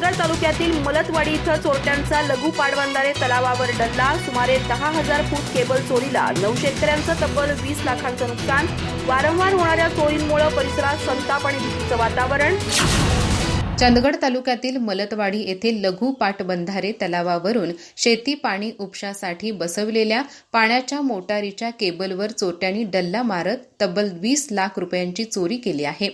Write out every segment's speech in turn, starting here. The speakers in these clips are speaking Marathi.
पालघर तालुक्यातील मलतवाडी इथं चोरट्यांचा लघु पाटबंधारे तलावावर डल्ला. सुमारे दहा हजार फूट केबल चोरीला. नऊ शेतकऱ्यांचं तब्बल वीस लाखांचं नुकसान. वारंवार होणाऱ्या चोरींमुळे परिसरात संताप आणि भीतीचं वातावरण. चंदगड तालुक्यातील मलतवाडी येथील लघु पाटबंधारे तलावावरून शेती पाणी उपशासाठी बसवलेल्या पाण्याच्या मोटारीच्या केबलवर चोरट्यांनी डल्ला मारत तब्बल वीस लाख रुपयांची चोरी केली आहे.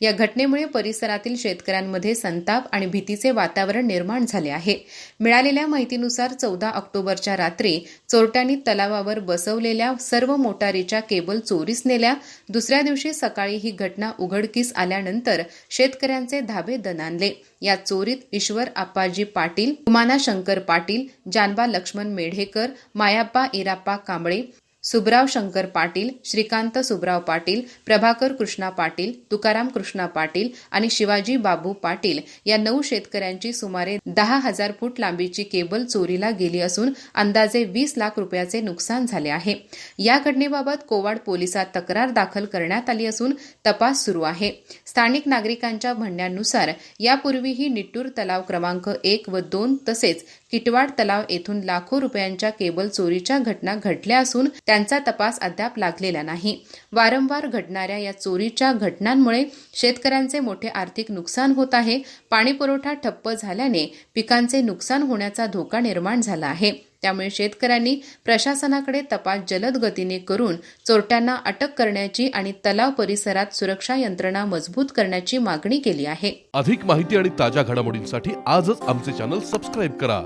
या घटनेमुळे परिसरातील शेतकऱ्यांमध्ये संताप आणि भीतीचे वातावरण निर्माण झाले आहे. मिळालेल्या माहितीनुसार चौदा ऑक्टोबरच्या रात्री चोरट्यांनी तलावावर बसवलेल्या सर्व मोटारीच्या केबल चोरीस नेल्या. दुसऱ्या दिवशी सकाळी ही घटना उघडकीस आल्यानंतर शेतकऱ्यांचे धाबे आणले. या चोरीत ईश्वर आप्पाजी पाटील उमाना शंकर पाटील जानबा लक्ष्मण मेढेकर मायाप्पा इराप्पा कांबळे सुब्राव शंकर पाटील श्रीकांत सुब्राव पाटील प्रभाकर कृष्णा पाटील तुकाराम कृष्णा पाटील आणि शिवाजी बाबू पाटील या नऊ शेतकऱ्यांची सुमारे दहा हजार फूट लांबीची केबल चोरीला गेली असून अंदाजे वीस लाख रुपयाचे नुकसान झाले आहे. या घटनेबाबत कोवाड पोलिसात तक्रार दाखल करण्यात आली असून तपास सुरू आहे. स्थानिक नागरिकांच्या म्हणण्यानुसार यापूर्वीही निट्टूर तलाव क्रमांक एक व दोन तसेच किटवाड तलाव येथून लाखो रुपयांच्या केबल चोरीच्या घटना घडल्या असून त्यांचा तपास अद्याप लागलेला नाही. वारंवार घडणाऱ्या या चोरीच्या घटनांमुळे शेतकऱ्यांचे मोठे आर्थिक नुकसान होत आहे. पाणीपुरवठा ठप्प झाल्याने पिकांचे नुकसान होण्याचा धोका निर्माण झाला आहे. त्यामुळे शेतकऱ्यांनी प्रशासनाकडे तपास जलद गतीने करून चोरट्यांना अटक करण्याची आणि तलाव परिसरात सुरक्षा यंत्रणा मजबूत करण्याची मागणी केली आहे. अधिक माहिती आणि ताज्या घडामोडींसाठी आजच आमचे चॅनल सबस्क्राईब करा.